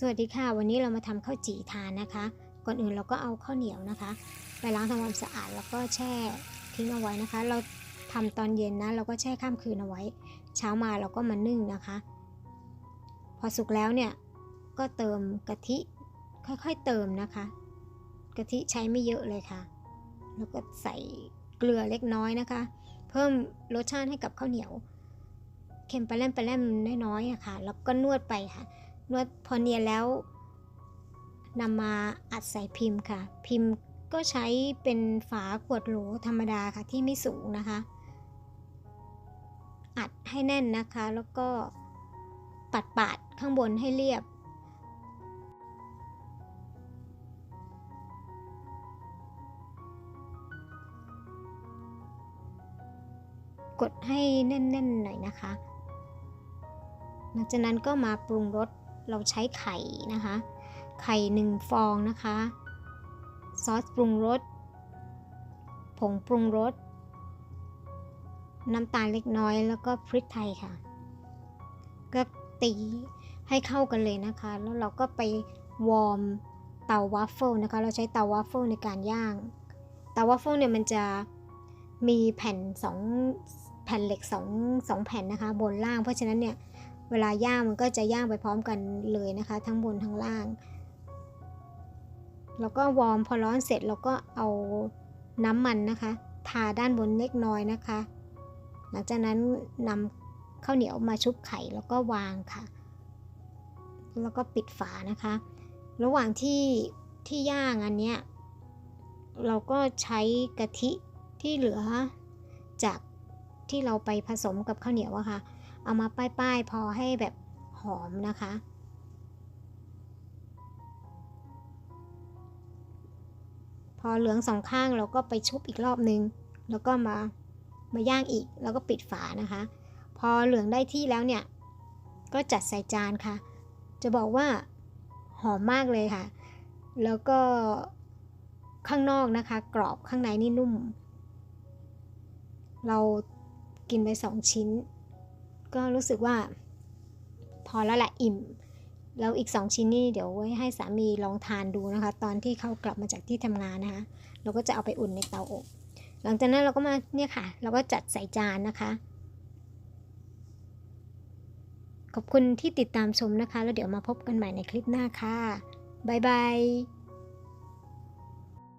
สวัสดีค่ะ วันนี้เรามาทำข้าวจี่ทานนะคะ ก่อนอื่นเราก็เอาข้าวเหนียวนะคะ ไปล้างทำความสะอาดแล้วก็แช่ทิ้งเอาไว้นะคะ เราทำตอนเย็นนะเราก็แช่ข้ามคืนเอาไว้ เช้ามาเราก็มานึ่งนะคะ พอสุกแล้วเนี่ยก็เติมกะทิค่อยๆเติมนะคะ กะทิใช้ไม่เยอะเลยค่ะ แล้วก็ใส่เกลือเล็กน้อยนะคะ เพิ่มรสชาติให้กับข้าวเหนียว เค็มไปเล่มไปเล่มน้อยๆอะค่ะแล้วก็นวดไปค่ะ นวดพอเนียนแล้วนำมาอัดใส่พิมพ์ค่ะ พิมพ์ก็ใช้เป็นฝาขวดโหลธรรมดาค่ะที่ไม่สูงนะคะ อัดให้แน่นนะคะ แล้วก็ปัดปาดๆข้างบนให้เรียบ กดให้แน่นๆหน่อยนะคะ หลังจากนั้นก็มาปรุงรส เราใช้ไข่นะคะ ไข่หนึ่งฟองนะคะ ซอสปรุงรส ผงปรุงรส น้ำตาลเล็กน้อยแล้วก็พริกไทยค่ะ ก็ตีให้เข้ากันเลยนะคะ แล้วเราก็ไปวอร์มเตาวัฟเฟิลนะคะ เราใช้เตาวัฟเฟิลในการย่าง เตาวัฟเฟิลเนี่ยมันจะมีแผ่นสองแผ่นเหล็กสองสองแผ่นนะคะ บนล่าง เพราะฉะนั้นเนี่ย เวลาย่างมันก็จะย่างไปพร้อมกันเลยนะคะ ทั้งบนทั้งล่าง แล้วก็วอร์มพอร้อนเสร็จเราก็เอาน้ำมันนะคะ ทาด้านบนเล็กน้อยนะคะ หลังจากนั้นนำข้าวเหนียวมาชุบไข่แล้วก็วางค่ะ แล้วก็ปิดฝานะคะ ระหว่างที่ที่ย่างอันเนี้ยเราก็ใช้กะทิที่เหลือจากที่เราไปผสมกับข้าวเหนียวอะค่ะ เอามาป้ายๆ พอให้แบบหอมนะคะ พอเหลืองสองข้างเราก็ไปชุบอีกรอบนึง แล้วก็มามาย่างอีก แล้วก็ปิดฝานะคะ พอเหลืองได้ที่แล้วเนี่ย ก็จัดใส่จานค่ะ จะบอกว่าหอมมากเลยค่ะ แล้วก็ข้างนอกนะคะ กรอบข้างในนี่นุ่ม เรากินไปสองชิ้น ก็รู้สึกว่า พอแล้วละอิ่ม แล้วอีก 2 ชิ้นนี่เดี๋ยวไว้ให้สามีลองทานดูนะคะ ตอนที่เขากลับมาจากที่ทำงานนะคะ เราก็จะเอาไปอุ่นในเตาอบ หลังจากนั้นเราก็มาเนี่ยค่ะ เราก็จัดใส่จานนะคะ ขอบคุณที่ติดตามชมนะคะ แล้วเดี๋ยวมาพบกันใหม่ในคลิปหน้าค่ะ บ๊ายบาย